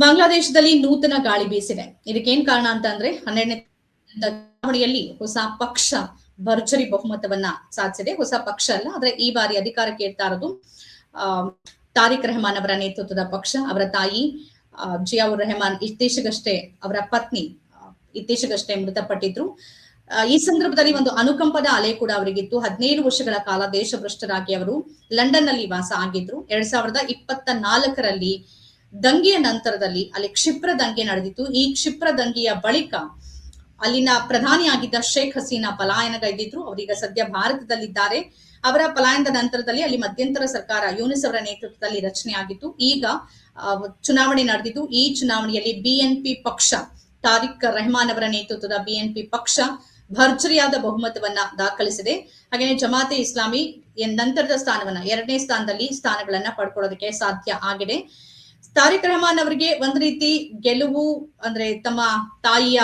ಬಾಂಗ್ಲಾದೇಶದಲ್ಲಿ ನೂತನ ಗಾಳಿ ಬೀಸಿದೆ. ಇದಕ್ಕೇನ್ ಕಾರಣ ಅಂತ ಅಂದ್ರೆ ಹನ್ನೆರಡನೇ ಹೊಸ ಪಕ್ಷ ಭರ್ಜರಿ ಬಹುಮತವನ್ನ ಸಾಧಿಸಿದೆ. ಹೊಸ ಪಕ್ಷ ಅಲ್ಲ, ಆದ್ರೆ ಈ ಬಾರಿ ಅಧಿಕಾರಕ್ಕೆ ಇರ್ತಾ ಇರೋದು, ಆ, ತಾರಿಕ್ ರೆಹಮಾನ್ ಅವರ ನೇತೃತ್ವದ ಪಕ್ಷ. ಅವರ ತಾಯಿ ಜಿಯಾವುರ್ ರೆಹಮಾನ್ ಇತ್ತೀಚೆಗಷ್ಟೇ ಅವರ ಪತ್ನಿ ಇತ್ತೀಚೆಗಷ್ಟೇ ಮೃತಪಟ್ಟಿದ್ರು. ಈ ಸಂದರ್ಭದಲ್ಲಿ ಒಂದು ಅನುಕಂಪದ ಅಲೆ ಕೂಡ ಅವರಿಗಿತ್ತು. ಹದಿನೈದು ವರ್ಷಗಳ ಕಾಲ ದೇಶಭ್ರಷ್ಟರಾಗಿ ಅವರು ಲಂಡನ್ನಲ್ಲಿ ವಾಸ ಆಗಿದ್ರು. ಎರಡ್ ಸಾವಿರದ ಇಪ್ಪತ್ತ ನಾಲ್ಕರಲ್ಲಿ ದಂಗೆಯ ನಂತರದಲ್ಲಿ ಅಲ್ಲಿ ಕ್ಷಿಪ್ರ ದಂಗೆ ನಡೆದಿತ್ತು. ಈ ಕ್ಷಿಪ್ರ ದಂಗೆಯ ಬಳಿಕ ಅಲ್ಲಿನ ಪ್ರಧಾನಿಯಾಗಿದ್ದ ಶೇಖ್ ಹಸೀನಾ ಪಲಾಯನಗೈದಿದ್ರು ಅವರೀಗ ಸದ್ಯ ಭಾರತದಲ್ಲಿದ್ದಾರೆ. ಅವರ ಪಲಾಯನದ ನಂತರದಲ್ಲಿ ಅಲ್ಲಿ ಮಧ್ಯಂತರ ಸರ್ಕಾರ, ಯೂನಿಸ್ ಅವರ ನೇತೃತ್ವದಲ್ಲಿ ರಚನೆ ಆಗಿತ್ತು ಈಗ ಚುನಾವಣೆ ನಡೆದಿದ್ದು. ಈ ಚುನಾವಣೆಯಲ್ಲಿ ಬಿಎನ್ಪಿ ಪಕ್ಷ, ತಾರಿಕ್ ರೆಹಮಾನ್ ಅವರ ನೇತೃತ್ವದ ಬಿಎನ್ಪಿ ಪಕ್ಷ ಭರ್ಜರಿಯಾದ ಬಹುಮತವನ್ನ ದಾಖಲಿಸಿದೆ. ಹಾಗೆಯೇ ಜಮಾತೆ ಇಸ್ಲಾಮಿ ನಂತರದ ಸ್ಥಾನವನ್ನ, ಎರಡನೇ ಸ್ಥಾನದಲ್ಲಿ ಸ್ಥಾನಗಳನ್ನ ಪಡ್ಕೊಳ್ಳೋದಕ್ಕೆ ಸಾಧ್ಯ ಆಗಿದೆ. ತಾರಿಕ್ ರೆಹಮಾನ್ ಅವರಿಗೆ ಒಂದ್ ರೀತಿ ಗೆಲುವು, ಅಂದ್ರೆ ತಮ್ಮ ತಾಯಿಯ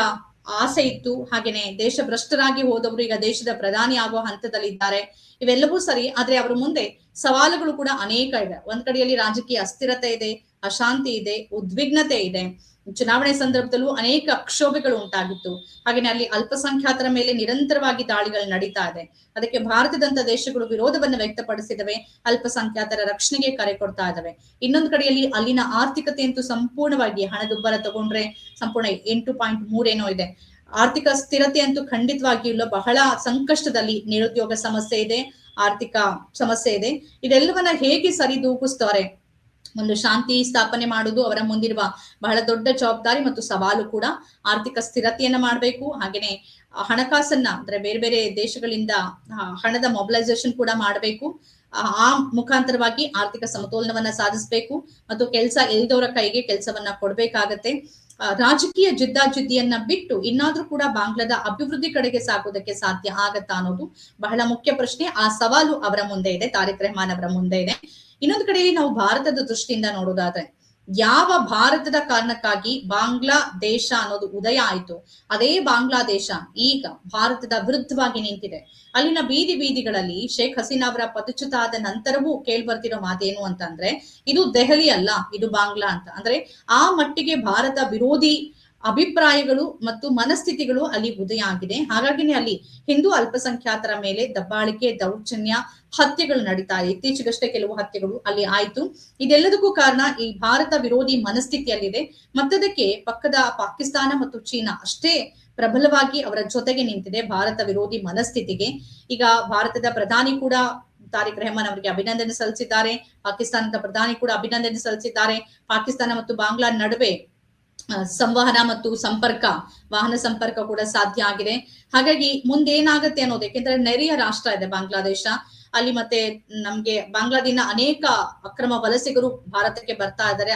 ಆಸೆ ಇತ್ತು. ಹಾಗೇನೆ ದೇಶ ಭ್ರಷ್ಟರಾಗಿ ಹೋದವರು ಈಗ ದೇಶದ ಪ್ರಧಾನಿ ಆಗುವ ಹಂತದಲ್ಲಿದ್ದಾರೆ. ಇವೆಲ್ಲವೂ ಸರಿ, ಆದ್ರೆ ಅವರ ಮುಂದೆ ಸವಾಲುಗಳು ಕೂಡ ಅನೇಕ ಇದೆ ಒಂದ್ ಕಡೆಯಲ್ಲಿ ರಾಜಕೀಯ ಅಸ್ಥಿರತೆ ಇದೆ ಅಶಾಂತಿ ಇದೆ, ಉದ್ವಿಗ್ನತೆ ಇದೆ. ಚುನಾವಣೆ ಸಂದರ್ಭದಲ್ಲೂ ಅನೇಕ ಕ್ಷೋಭೆಗಳು ಉಂಟಾಗಿತ್ತು. ಹಾಗೇನೆ ಅಲ್ಲಿ ಅಲ್ಪಸಂಖ್ಯಾತರ ಮೇಲೆ ನಿರಂತರವಾಗಿ ದಾಳಿಗಳು ನಡೀತಾ ಇದೆ. ಅದಕ್ಕೆ ಭಾರತದಂತ ದೇಶಗಳು ವಿರೋಧವನ್ನು ವ್ಯಕ್ತಪಡಿಸಿದವೆ, ಅಲ್ಪಸಂಖ್ಯಾತರ ರಕ್ಷಣೆಗೆ ಕರೆ ಕೊಡ್ತಾ ಇದಾವೆ. ಇನ್ನೊಂದು ಕಡೆಯಲ್ಲಿ ಅಲ್ಲಿನ ಆರ್ಥಿಕತೆ ಅಂತೂ ಸಂಪೂರ್ಣವಾಗಿ ಹಣದುಬ್ಬರ ತಗೊಂಡ್ರೆ ಸಂಪೂರ್ಣ ಎಂಟು ಪಾಯಿಂಟ್ ಮೂರೇನೋ ಇದೆ. ಆರ್ಥಿಕ ಸ್ಥಿರತೆ ಅಂತೂ ಖಂಡಿತವಾಗಿಯೂ ಇಲ್ಲ ಬಹಳ ಸಂಕಷ್ಟದಲ್ಲಿ ನಿರುದ್ಯೋಗ ಸಮಸ್ಯೆ ಇದೆ, ಆರ್ಥಿಕ ಸಮಸ್ಯೆ ಇದೆ. ಇದೆಲ್ಲವನ್ನ ಹೇಗೆ ಸರಿದೂಗಿಸ್ತಾರೆ? ಒಂದು ಶಾಂತಿ ಸ್ಥಾಪನೆ ಮಾಡುವುದು ಅವರ ಮುಂದಿರುವ ಬಹಳ ದೊಡ್ಡ ಜವಾಬ್ದಾರಿ ಮತ್ತು ಸವಾಲು ಕೂಡ ಆರ್ಥಿಕ ಸ್ಥಿರತೆಯನ್ನ ಮಾಡಬೇಕು. ಹಾಗೇನೆ ಹಣಕಾಸನ್ನ ಅಂದ್ರೆ ಬೇರೆ ಬೇರೆ ದೇಶಗಳಿಂದ ಹಣದ ಮೊಬಿಲೈಸೇಷನ್ ಕೂಡ ಮಾಡಬೇಕು. ಆ ಮುಖಾಂತರವಾಗಿ ಆರ್ಥಿಕ ಸಮತೋಲನವನ್ನ ಸಾಧಿಸಬೇಕು ಮತ್ತು ಕೆಲಸ ಎಲ್ದವರ ಕೈಗೆ ಕೆಲಸವನ್ನ ಕೊಡ್ಬೇಕಾಗತ್ತೆ. ರಾಜಕೀಯ ಜಿದ್ದಾಜಿದ್ದಿಯನ್ನ ಬಿಟ್ಟು ಇನ್ನಾದ್ರೂ ಕೂಡ ಬಾಂಗ್ಲಾದ ಅಭಿವೃದ್ಧಿ ಕಡೆಗೆ ಸಾಗೋದಕ್ಕೆ ಸಾಧ್ಯ ಆಗತ್ತಾ ಅನ್ನೋದು ಬಹಳ ಮುಖ್ಯ ಪ್ರಶ್ನೆ. ಆ ಸವಾಲು ಅವರ ಮುಂದೆ ಇದೆ, ತಾರಿಕ್ ರೆಹಮಾನ್ ಅವರ ಮುಂದೆ ಇದೆ. ಇನ್ನೊಂದು ಕಡೆಯಲ್ಲಿ ನಾವು ಭಾರತದ ದೃಷ್ಟಿಯಿಂದ ನೋಡೋದಾದ್ರೆ ಯಾವ ಭಾರತದ ಕಾರಣಕ್ಕಾಗಿ ಬಾಂಗ್ಲಾದೇಶ ಅನ್ನೋದು ಉದಯ ಆಯಿತು, ಅದೇ ಬಾಂಗ್ಲಾದೇಶ ಈಗ ಭಾರತದ ವಿರುದ್ಧವಾಗಿ ನಿಂತಿದೆ. ಅಲ್ಲಿನ ಬೀದಿ ಬೀದಿಗಳಲ್ಲಿ ಶೇಖ್ ಹಸೀನಾ ಅವರ ಪದಚ್ಯುತ ಆದ ನಂತರವೂ ಕೇಳ್ಬರ್ತಿರೋ ಮಾತೇನು ಅಂತಂದ್ರೆ, ಇದು ದೆಹಲಿ ಅಲ್ಲ, ಇದು ಬಾಂಗ್ಲಾ ಅಂತ. ಅಂದ್ರೆ ಆ ಮಟ್ಟಿಗೆ ಭಾರತ ವಿರೋಧಿ ಅಭಿಪ್ರಾಯಗಳು ಮತ್ತು ಮನಸ್ಥಿತಿಗಳು ಅಲ್ಲಿ ಉದಯ ಆಗಿದೆ ಹಾಗಾಗಿನೇ ಅಲ್ಲಿ ಹಿಂದೂ ಅಲ್ಪಸಂಖ್ಯಾತರ ಮೇಲೆ ದಬ್ಬಾಳಿಕೆ, ದೌರ್ಜನ್ಯ, ಹತ್ಯೆಗಳು ನಡೀತಾ ಇದೆ. ಇತ್ತೀಚೆಗಷ್ಟೇ ಕೆಲವು ಹತ್ಯೆಗಳು ಅಲ್ಲಿ ಆಯ್ತು. ಇದೆಲ್ಲದಕ್ಕೂ ಕಾರಣ ಈ ಭಾರತ ವಿರೋಧಿ ಮನಸ್ಥಿತಿಯಲ್ಲಿದೆ. ಮತ್ತದಕ್ಕೆ ಪಕ್ಕದ ಪಾಕಿಸ್ತಾನ ಮತ್ತು ಚೀನಾ ಅಷ್ಟೇ ಪ್ರಬಲವಾಗಿ ಅವರ ಜೊತೆಗೆ ನಿಂತಿದೆ ಭಾರತ ವಿರೋಧಿ ಮನಸ್ಥಿತಿಗೆ. ಈಗ ಭಾರತದ ಪ್ರಧಾನಿ ಕೂಡ ತಾರಿಕ್ ರೆಹಮಾನ್ ಅವರಿಗೆ ಅಭಿನಂದನೆ ಸಲ್ಲಿಸಿದ್ದಾರೆ. ಪಾಕಿಸ್ತಾನದ ಪ್ರಧಾನಿ ಕೂಡ ಅಭಿನಂದನೆ ಸಲ್ಲಿಸಿದ್ದಾರೆ. ಪಾಕಿಸ್ತಾನ ಮತ್ತು ಬಾಂಗ್ಲಾ ನಡುವೆ ಸಂವಹನ ಮತ್ತು ಸಂಪರ್ಕ, ವಾಹನ ಸಂಪರ್ಕ ಕೂಡ ಸಾಧ್ಯ ಆಗಿದೆ. ಹಾಗಾಗಿ ಮುಂದೇನಾಗತ್ತೆ ಅನ್ನೋದು, ಯಾಕೆಂದ್ರೆ ನೆರೆಯ ರಾಷ್ಟ್ರ ಇದೆ ಬಾಂಗ್ಲಾದೇಶ. ಅಲ್ಲಿ ಮತ್ತೆ ನಮ್ಗೆ ಬಾಂಗ್ಲಾದಿನ ಅನೇಕ ಅಕ್ರಮ ವಲಸಿಗರು ಭಾರತಕ್ಕೆ ಬರ್ತಾ ಇದ್ದಾರೆ.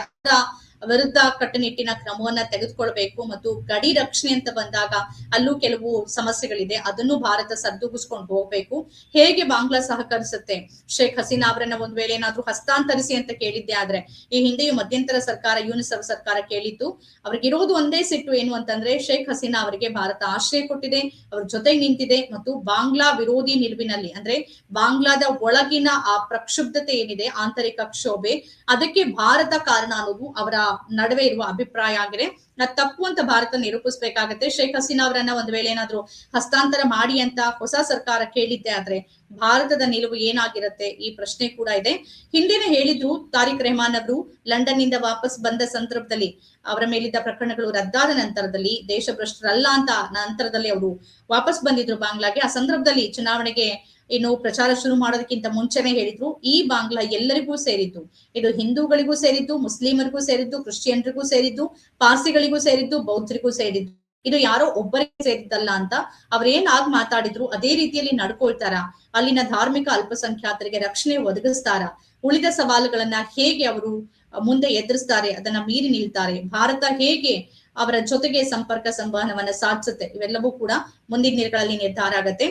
ವಿರುದ್ಧ ಕಟ್ಟುನಿಟ್ಟಿನ ಕ್ರಮವನ್ನ ತೆಗೆದುಕೊಳ್ಬೇಕು ಮತ್ತು ಗಡಿ ರಕ್ಷಣೆ ಅಂತ ಬಂದಾಗ ಅಲ್ಲೂ ಕೆಲವು ಸಮಸ್ಯೆಗಳಿದೆ. ಅದನ್ನು ಭಾರತ ಸದ್ದುಗಿಸ್ಕೊಂಡು ಹೋಗ್ಬೇಕು. ಹೇಗೆ ಬಾಂಗ್ಲಾ ಸಹಕರಿಸುತ್ತೆ? ಶೇಖ್ ಹಸೀನಾ ಅವರನ್ನ ಒಂದ್ ವೇಳೆ ಏನಾದ್ರೂ ಹಸ್ತಾಂತರಿಸಿ ಅಂತ ಕೇಳಿದ್ದೆ ಆದ್ರೆ, ಈ ಹಿಂದೆಯೂ ಮಧ್ಯಂತರ ಸರ್ಕಾರ, ಯೂನಿಸೆಫ್ ಸರ್ಕಾರ ಕೇಳಿತ್ತು. ಅವ್ರಿಗಿರೋದು ಒಂದೇ ಸಿಟ್ಟು ಏನು ಅಂತಂದ್ರೆ, ಶೇಖ್ ಹಸೀನಾ ಅವರಿಗೆ ಭಾರತ ಆಶ್ರಯ ಕೊಟ್ಟಿದೆ, ಅವ್ರ ಜೊತೆ ನಿಂತಿದೆ ಮತ್ತು ಬಾಂಗ್ಲಾ ವಿರೋಧಿ ನಿಲುವಿನಲ್ಲಿ, ಅಂದ್ರೆ ಬಾಂಗ್ಲಾದ ಒಳಗಿನ ಆ ಪ್ರಕ್ಷುಬ್ಧತೆ ಏನಿದೆ, ಆಂತರಿಕ ಕ್ಷೋಭೆ, ಅದಕ್ಕೆ ಭಾರತ ಕಾರಣ ಅನ್ನೋದು ಅವರ ನಡುವೆ ಇರುವ ಅಭಿಪ್ರಾಯ ಆಗಿದೆ. ತಪ್ಪು ಅಂತ ಭಾರತ ನಿರೂಪಿಸಬೇಕಾಗತ್ತೆ. ಶೇಖ್ ಹಸೀನಾ ಅವರನ್ನ ಒಂದ್ ವೇಳೆ ಏನಾದ್ರು ಹಸ್ತಾಂತರ ಮಾಡಿ ಅಂತ ಹೊಸ ಸರ್ಕಾರ ಕೇಳಿದ್ದೆ ಆದ್ರೆ ಭಾರತದ ನಿಲುವು ಏನಾಗಿರುತ್ತೆ ಈ ಪ್ರಶ್ನೆ ಕೂಡ ಇದೆ. ಹಿಂದೆನೆ ಹೇಳಿದ್ರು ತಾರಿಕ್ ರೆಹಮಾನ್ ಅವರು ಲಂಡನ್ನಿಂದ ವಾಪಸ್ ಬಂದ ಸಂದರ್ಭದಲ್ಲಿ ಅವರ ಮೇಲಿದ್ದ ಪ್ರಕರಣಗಳು ರದ್ದಾದ ನಂತರದಲ್ಲಿ ದೇಶಭ್ರಷ್ಟರಲ್ಲ ಅಂತ ನಂತರದಲ್ಲಿ ಅವರು ವಾಪಸ್ ಬಂದಿದ್ರು ಬಾಂಗ್ಲಾಗೆ. ಆ ಸಂದರ್ಭದಲ್ಲಿ ಚುನಾವಣೆಗೆ ಇನ್ನು ಪ್ರಚಾರ ಶುರು ಮಾಡೋದಕ್ಕಿಂತ ಮುಂಚೆನೆ ಹೇಳಿದ್ರು, ಈ ಬಾಂಗ್ಲಾ ಎಲ್ಲರಿಗೂ ಸೇರಿದ್ದು. ಇದು ಹಿಂದೂಗಳಿಗೂ ಸೇರಿದ್ದು, ಮುಸ್ಲಿಮರಿಗೂ ಸೇರಿದ್ದು, ಕ್ರಿಶ್ಚಿಯನ್ರಿಗೂ ಸೇರಿದ್ದು, ಪಾರ್ಸಿಗಳಿಗೂ ಸೇರಿದ್ದು, ಬೌದ್ಧರಿಗೂ ಸೇರಿದ್ದು. ಇದು ಯಾರೋ ಒಬ್ಬರಿಗೆ ಸೇರಿದ್ದಲ್ಲ ಅಂತ ಅವ್ರೇನ್ ಆಗ್ ಮಾತಾಡಿದ್ರು, ಅದೇ ರೀತಿಯಲ್ಲಿ ನಡ್ಕೊಳ್ತಾರ? ಅಲ್ಲಿನ ಧಾರ್ಮಿಕ ಅಲ್ಪಸಂಖ್ಯಾತರಿಗೆ ರಕ್ಷಣೆ ಒದಗಿಸ್ತಾರ? ಉಳಿದ ಸವಾಲುಗಳನ್ನ ಹೇಗೆ ಅವರು ಮುಂದೆ ಎದುರಿಸ್ತಾರೆ, ಅದನ್ನ ಮೀರಿ ನಿಲ್ತಾರೆ? ಭಾರತ ಹೇಗೆ ಅವರ ಜೊತೆಗೆ ಸಂಪರ್ಕ ಸಂವಹನವನ್ನ ಸಾಧಿಸುತ್ತೆ. ಇವೆಲ್ಲವೂ ಕೂಡ ಮುಂದಿನ ದಿನಗಳಲ್ಲಿ ನಿರ್ಧಾರ ಆಗತ್ತೆ.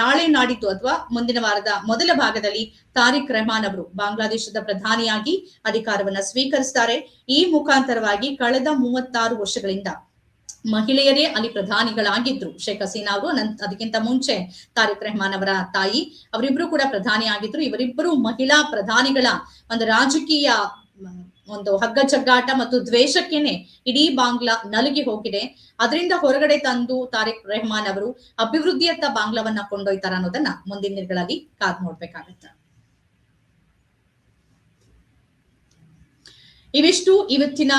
ನಾಳೆ ನಾಡಿದ್ದು ಅಥವಾ ಮುಂದಿನ ವಾರದ ಮೊದಲ ಭಾಗದಲ್ಲಿ ತಾರಿಕ್ ರೆಹಮಾನ್ ಅವರು ಬಾಂಗ್ಲಾದೇಶದ ಪ್ರಧಾನಿಯಾಗಿ ಅಧಿಕಾರವನ್ನ ಸ್ವೀಕರಿಸ್ತಾರೆ. ಈ ಮುಖಾಂತರವಾಗಿ ಕಳೆದ ಮೂವತ್ತಾರು ವರ್ಷಗಳಿಂದ ಮಹಿಳೆಯರೇ ಅಲ್ಲಿ ಪ್ರಧಾನಿಗಳಾಗಿದ್ರು. ಶೇಖ್ ಹಸೀನಾ ಅವರು ನನ್ ಅದಕ್ಕಿಂತ ಮುಂಚೆ ತಾರಿಕ್ ರೆಹಮಾನ್ ಅವರ ತಾಯಿ. ಅವರಿಬ್ರು ಕೂಡ ಪ್ರಧಾನಿ ಆಗಿದ್ರು ಇವರಿಬ್ಬರು ಮಹಿಳಾ ಪ್ರಧಾನಿಗಳ ಒಂದು ರಾಜಕೀಯ ಒಂದು ಹಗ್ಗ ಜಗ್ಗಾಟ ಮತ್ತು ದ್ವೇಷಕ್ಕೆನೆ ಇಡೀ ಬಾಂಗ್ಲಾ ನಲುಗಿ ಹೋಗಿದೆ. ಅದರಿಂದ ಹೊರಗಡೆ ತಂದು ತಾರಿಕ್ ರೆಹಮಾನ್ ಅವರು ಅಭಿವೃದ್ಧಿಯತ್ತ ಬಾಂಗ್ಲಾವನ್ನ ಕೊಂಡೊಯ್ತಾರ ಅನ್ನೋದನ್ನ ಮುಂದಿನ ದಿನಗಳಲ್ಲಿ ಕಾದ್ ನೋಡ್ಬೇಕಾಗತ್ತೆ. ಇವಿಷ್ಟು ಇವತ್ತಿನ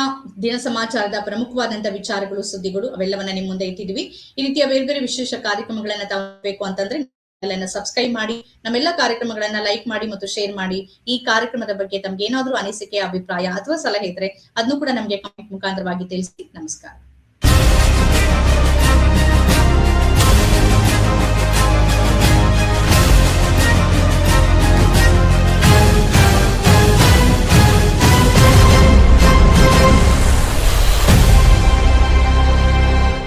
ದಿನ ಸಮಾಚಾರದ ಪ್ರಮುಖವಾದಂತ ವಿಚಾರಗಳು, ಸುದ್ದಿಗಳು, ಅವೆಲ್ಲವನ್ನ ನಿಮ್ಮ ಮುಂದೆ ಇಟ್ಟಿದ್ವಿ. ಈ ರೀತಿಯ ಬೇರೆ ಬೇರೆ ವಿಶೇಷ ಕಾರ್ಯಕ್ರಮಗಳನ್ನ ತಗೋಬೇಕು ಅಂತಂದ್ರೆ ಸಬ್ಸ್ಕ್ರೈಬ್ ಮಾಡಿ, ನಮ್ಮೆಲ್ಲ ಕಾರ್ಯಕ್ರಮಗಳನ್ನ ಲೈಕ್ ಮಾಡಿ ಮತ್ತು ಶೇರ್ ಮಾಡಿ. ಈ ಕಾರ್ಯಕ್ರಮದ ಬಗ್ಗೆ ತಮ್ಗೆ ಏನಾದ್ರೂ ಅನಿಸಿಕೆ, ಅಭಿಪ್ರಾಯ ಅಥವಾ ಸಲಹೆ ಇದ್ರೆ ಅದನ್ನು ಕೂಡ ನಮ್ಗೆ ಕಾಮೆಂಟ್ ಮುಖಾಂತರವಾಗಿ ತಿಳಿಸಿ. ನಮಸ್ಕಾರ.